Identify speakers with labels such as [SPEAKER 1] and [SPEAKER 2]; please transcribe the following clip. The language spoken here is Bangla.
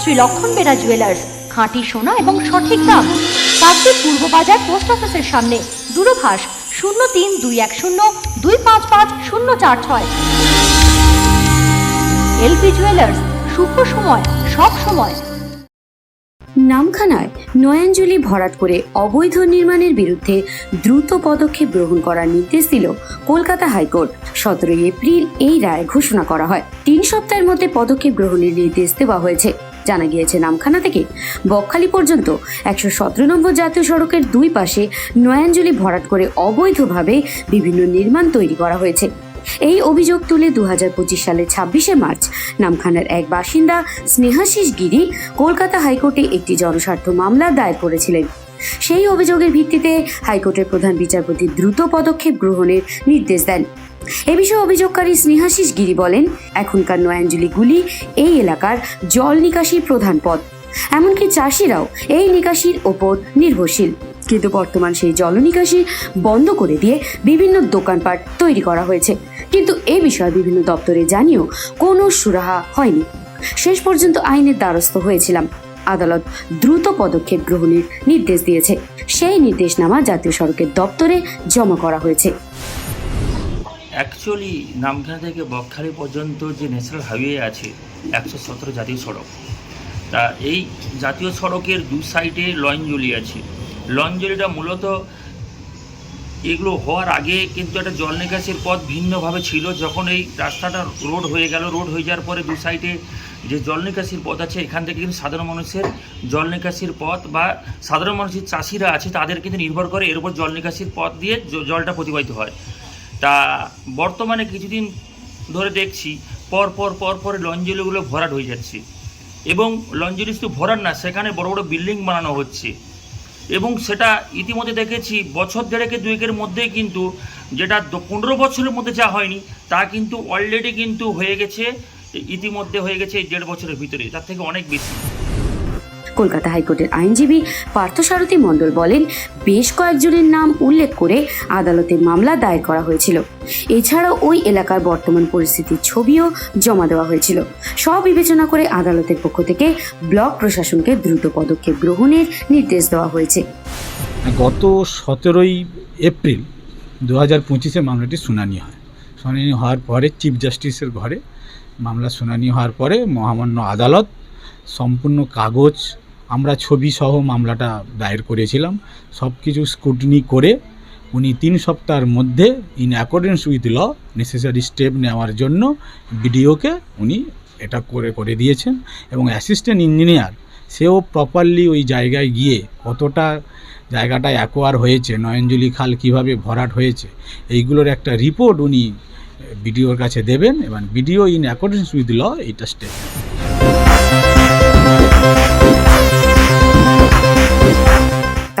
[SPEAKER 1] শ্রী লক্ষণ বেরা জুয়েলার্স খাঁটি সোনা এবং সঠিক দাম। কাকদ্বীপ পূর্ব বাজার পোস্ট অফিসের সামনে, দূরভাষ শূন্য তিন দুই এক শূন্য দুই পাঁচ পাঁচ শূন্য চার ছয়। এলপি জুয়েলার্স শুভ সময়, সব সময়।
[SPEAKER 2] নামখানায় নয়াঞ্জলি ভরাট করে অবৈধ নির্মাণের বিরুদ্ধে দ্রুত পদক্ষেপ গ্রহণ করার নির্দেশ দিল কলকাতা হাইকোর্ট। সতেরোই এপ্রিল এই রায় ঘোষণা করা হয়। তিন সপ্তাহের মধ্যে পদক্ষেপ গ্রহণের নির্দেশ দেওয়া হয়েছে। জানা গিয়েছে নামখানা থেকে। বকখালি পর্যন্ত একশো সতেরো নম্বর জাতীয় সড়কের দুই পাশে নয়াঞ্জলি ভরাট করে অবৈধভাবে বিভিন্ন নির্মাণ তৈরি করা হয়েছে। এই অভিযোগ তুলে দু হাজার পঁচিশ সালের ছাব্বিশে মার্চ নামখানার এক বাসিন্দা স্নেহাশিস গিরি কলকাতা হাইকোর্টে একটি জনস্বার্থ মামলা দায়ের করেছিলেন। সেই অভিযোগের ভিত্তিতে হাইকোর্টের প্রধান বিচারপতি দ্রুত পদক্ষেপ গ্রহণের নির্দেশ দেন। এ বিষয়ে অভিযোগকারী স্নেহাশিস গিরি বলেন, এখনকার নয়াঞ্জলিগুলি এই এলাকার জল নিকাশির প্রধান পথ। এমনকি চাষিরাও এই নিকাশির ওপর নির্ভরশীল। কিন্তু বর্তমান সেই জল নিকাশি বন্ধ করে দিয়ে বিভিন্ন দোকানপাট তৈরি করা হয়েছে। কিন্তু এ বিষয়ে বিভিন্ন দপ্তরে জানিয়েও কোনো সুরাহা হয়নি। শেষ পর্যন্ত আইনের দ্বারস্থ হয়েছিলাম। আদালত দ্রুত পদক্ষেপ গ্রহণের নির্দেশ দিয়েছে। সেই নির্দেশনামা জাতীয় সড়কের দপ্তরে জমা করা হয়েছে।
[SPEAKER 3] অ্যাকচুয়ালি নামখানা থেকে বকখালি পর্যন্ত যে ন্যাশনাল হাইওয়ে আছে, একশো সতেরো জাতীয় সড়ক, তা এই জাতীয় সড়কের দু সাইডে লঞ্জলি আছে। লঞ্জলিটা মূলত এগুলো হওয়ার আগে কিন্তু একটা জল নিকাশির পথ ভিন্নভাবে ছিল, যখন এই রাস্তাটা রোড হয়ে গেল রোড হয়ে যাওয়ার পরে দু সাইডে যে জল নিকাশির পথ আছে, এখান থেকে কিন্তু সাধারণ মানুষের জল নিকাশির পথ বা সাধারণ মানুষের চাষিরা আছে, তাদের কিন্তু নির্ভর করে এর উপর জল নিকাশির পথ দিয়ে জলটা প্রতিবাহিত হয়। তা বর্তমানে কিছুদিন ধরে দেখছি, পর পর পর পর লঞ্জলিগুলো ভরাট হয়ে যাচ্ছে। এবং লঞ্জলি শুধু ভরাট না, সেখানে বড় বড় বিল্ডিং বানানো হচ্ছে। এবং সেটা ইতিমধ্যে দেখেছি, বছর দেড়েকে দুয়েকের মধ্যেই কিন্তু যেটা পনেরো বছরের মধ্যে যা হয়নি, তা কিন্তু অলরেডি কিন্তু হয়ে গেছে, ইতিমধ্যে হয়ে গেছে এই দেড় বছরের ভিতরে, তার থেকে অনেক বেশি।
[SPEAKER 2] কলকাতা হাইকোর্টের আইনজীবী পার্থসারথী মণ্ডল বলেন, বেশ কয়েকজনের নাম উল্লেখ করে আদালতে মামলা দায়ের করা হয়েছিল। এছাড়াও ওই এলাকার বর্তমান পরিস্থিতির ছবিও জমা দেওয়া হয়েছিল। সব বিবেচনা করে আদালতের পক্ষ থেকে ব্লক প্রশাসনকে দ্রুত পদক্ষেপ গ্রহণের নির্দেশ দেওয়া হয়েছে।
[SPEAKER 4] গত সতেরোই এপ্রিল দু হাজার পঁচিশে মামলাটি শুনানি হয়। শুনানি হওয়ার পরে চিফ জাস্টিসের ঘরে মামলা শুনানি হওয়ার পরে মহামান্য আদালত সম্পূর্ণ কাগজ, আমরা ছবি সহ মামলাটা দায়ের করেছিলাম। সব কিছু স্কুটনি করে উনি তিন সপ্তাহের মধ্যে in accordance with law necessary step নেওয়ার জন্য বিডিওকে উনি এটা করে করে দিয়েছেন এবং অ্যাসিস্ট্যান্ট ইঞ্জিনিয়ার সেও প্রপারলি ওই জায়গায় গিয়ে কতটা জায়গাটা অ্যাকোয়ার হয়েছে, নয়নজলি খাল কীভাবে ভরাট হয়েছে, এইগুলোর একটা রিপোর্ট উনি বিডিওর কাছে দেবেন। এবং BDO in accordance with law এইটা স্টেপ